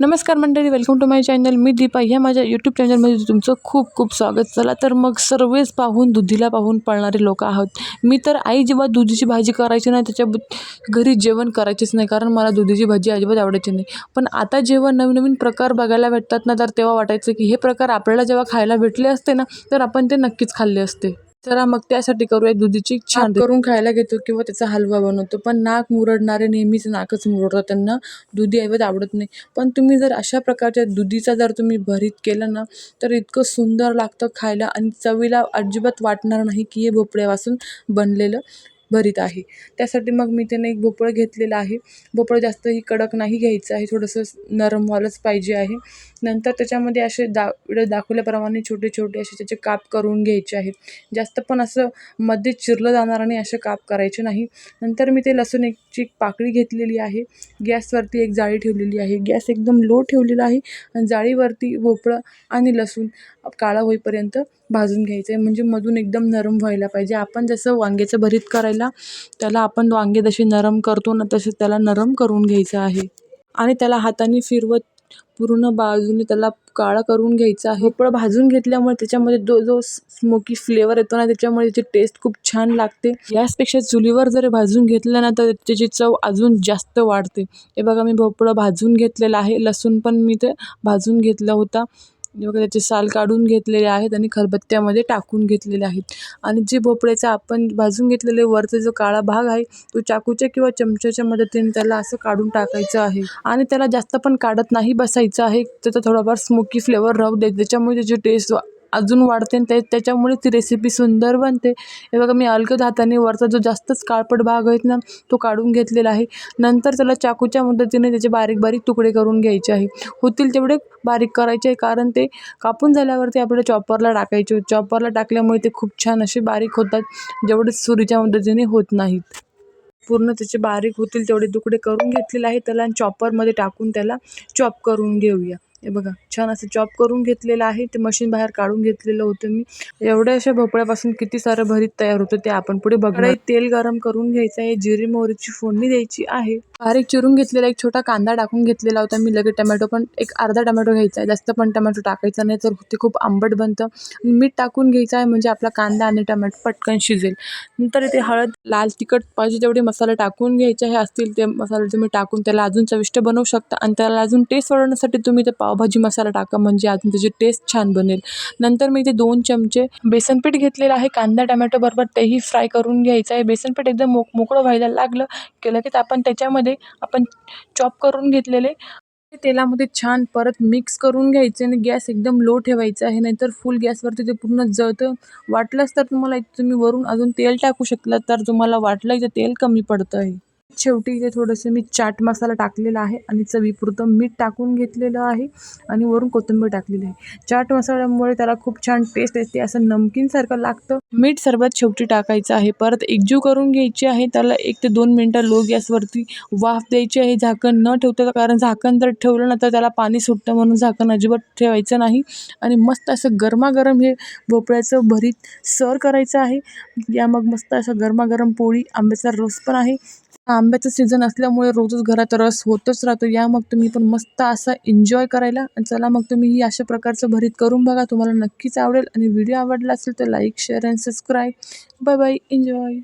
नमस्कार मंडळी welcome to my channel मी दीपा. ह्या माझ्या यूट्यूब चॅनलमध्ये तुमचं खूप खूप स्वागत. चला तर मग सर्वच पाहून दुधीला पाहून पळणारे लोक आहोत. मी तर आई जेव्हा दुधीची भाजी करायची ना त्याच्या घरी जेवण करायचीच नाही कारण मला दुधीची भाजी अजिबात आवडायची नाही. पण आता जेव्हा नवीन नवीन प्रकार बघायला भेटतात ना तर तेव्हा वाटायचं की हे प्रकार आपल्याला जेव्हा खायला भेटले असते ना तर आपण ते नक्कीच खाल्ले असते. चला मग त्यासाठी करूया दुधीची छान करून खायला घेतो किंवा त्याचा हलवा बनवतो पण नाक मुरडणारे नेहमीच नाकच मुरडतं त्यांना दुधी ऐवत आवडत नाही. पण तुम्ही जर अशा प्रकारच्या दुधीचा जर तुम्ही भरीत केलं ना तर इतकं सुंदर लागतं खायला आणि चवीला अजिबात वाटणार नाही की हे भोपळ्यापासून बनलेलं. भरीत आहे. त्यासाठी मग मी त्यानं एक भोपळं घेतलेलं आहे. भोपळं जास्तही कडक नाही घ्यायचं आहे. थोडंसं नरमवालंच पाहिजे आहे. नंतर त्याच्यामध्ये असे दा व्हिडिओ दाखवल्याप्रमाणे छोटे छोटे असे त्याचे काप करून घ्यायचे आहेत जास्त पण असं मध्ये चिरलं जाणार नाही असे काप करायचे नाही. नंतर मी ते लसूण एक ची पाकळी घेतलेली आहे. गॅसवरती एक जाळी ठेवलेली आहे. गॅस एकदम लो ठेवलेला आहे आणि जाळीवरती भोपळं आणि लसूण काळा होईपर्यंत भाजून घ्यायचं आहे म्हणजे मधून एकदम नरम व्हायला पाहिजे. आपण जसं वांग्याचं भरीत करायला त्याला आपण वांगे जसे नरम करतो ना तसे त्याला नरम करून घ्यायचं आहे. आणि त्याला हाताने फिरवत पूर्ण बाजूने त्याला काळा करून घ्यायचा आहे. पण भाजून घेतल्यामुळे त्याच्यामध्ये जो जो स्मोकी फ्लेवर येतो ना त्याच्यामुळे त्याची टेस्ट खूप छान लागते. गॅसपेक्षा चुलीवर जर भाजून घेतलं ना तर त्याची चव अजून जास्त वाढते. हे बघा मी भोपळं भाजून घेतलेलं आहे. लसूण पण मी ते भाजून घेतला होता. हे बघा त्याचे साल काढून घेतलेले आहेत आणि खलबत्त्यामध्ये टाकून घेतलेले आहेत. आणि जे भोपळ्याचा आपण भाजून घेतलेले वरचा जो काळा भाग आहे तो चाकूच्या किंवा चमच्याच्या मदतीने त्याला असं काढून टाकायचं आहे. आणि त्याला जास्त पण काढत नाही बसायचं आहे. त्याचा थोडाफार स्मोकी फ्लेवर राहू द्यायचा त्याच्यामुळे त्याची टेस्ट अजून वाढते आणि ते त्याच्यामुळे ती रेसिपी सुंदर बनते. हे बघा मी अलगद हाताने वरचा जो जास्तच काळपट भाग आहेत ना तो काढून घेतलेला आहे. नंतर त्याला चाकूच्या मदतीने त्याचे बारीक बारीक तुकडे करून घ्यायचे आहे. होतील तेवढे बारीक करायचे आहे कारण ते कापून झाल्यावरती आपल्याला चॉपरला टाकायचे. चॉपरला टाकल्यामुळे ते खूप छान असे बारीक होतात जेवढे सुरीच्या मदतीने होत नाहीत. पूर्ण त्याचे बारीक होतील तेवढे तुकडे करून घेतलेले आहे त्याला चॉपरमध्ये टाकून त्याला चॉप करून घेऊया. हे बघा छान असं चॉप करून घेतलेलं आहे. ते मशीन बाहेर काढून घेतलेलं होतं मी. एवढ्या अशा भोपळ्यापासून किती सारं भरीत तयार होतं ते आपण पुढे बघणार. तेल गरम करून घ्यायचं आहे. जिरी मोहरीची फोडणी द्यायची आहे. बारीक चिरून घेतलेला एक छोटा कांदा टाकून घेतलेला होता मी. लगेच टमॅटो पण एक अर्धा टमॅटो घ्यायचा आहे. जास्त पण टमॅटो टाकायचा नाही तर ते खूप आंबट बनतं. मीठ टाकून घ्यायचं आहे म्हणजे आपला कांदा आणि टमॅटो पटकन शिजेल. नंतर इथे हळद लाल तिखट पाहिजे तेवढे मसाले टाकून घ्यायचे. आहे असतील ते मसाले तुम्ही टाकून त्याला अजून चविष्ट बनवू शकता. आणि त्याला अजून टेस्ट वाढवण्यासाठी तुम्ही ते पावभाजी मसाला टाका म्हणजे अजून त्याची टेस्ट छान बनेल. नंतर मी इथे दोन चमचे बेसन पीठ घेतलेलं आहे. कांदा टमॅटो बरोबर तेही फ्राय करून घ्यायचं आहे. बेसन पीठ एकदम मोक मोकळं व्हायला लागलं. की लगेच आपण त्याच्यामध्ये आपण चॉप करून घेतलेले. तेलामध्ये छान परत मिक्स करून घ्यायचे आणि गॅस एकदम लो ठेवायचा आहे. नाहीतर फुल गॅसवरती ते पूर्ण जळतं. वाटलंच तर तुम्हाला इथे तुम्ही वरून अजून तेल टाकू शकला तर तुम्हाला वाटलं इथे तेल कमी पडतं आहे शेवटी इथे थोडंसं मी चाट मसाला टाकलेला आहे आणि चवीपुरतं मीठ टाकून घेतलेलं आहे आणि वरून कोथिंबीर टाकलेली आहे. चाट मसाल्यामुळे त्याला खूप छान टेस्ट येते असं नमकीनसारखं लागतं. मीठ सर्वात शेवटी टाकायचं आहे. परत एकजीव करून घ्यायची आहे. त्याला एक ते दोन मिनटं लो गॅसवरती वाफ द्यायची आहे. झाकण न ठेवता कारण झाकण जर ठेवलं ना तर त्याला पाणी सुटतं म्हणून झाकण अजिबात ठेवायचं नाही. आणि मस्त असं गरमागरम हे भोपळ्याचं भरीत सर करायचं आहे. या मग मस्त असं गरमागरम पोळी आंब्याचा रस पण आहे. आंब्याचं सीझन असल्यामुळे रोजच घरात रस होतच राहतो. या मग तुम्ही पण मस्त असा एन्जॉय करायला आणि चला मग तुम्ही ही अशा प्रकारचं भरीत करून बघा. तुम्हाला नक्कीच आवडेल आणि व्हिडिओ आवडला असेल तर like share and subscribe bye bye enjoy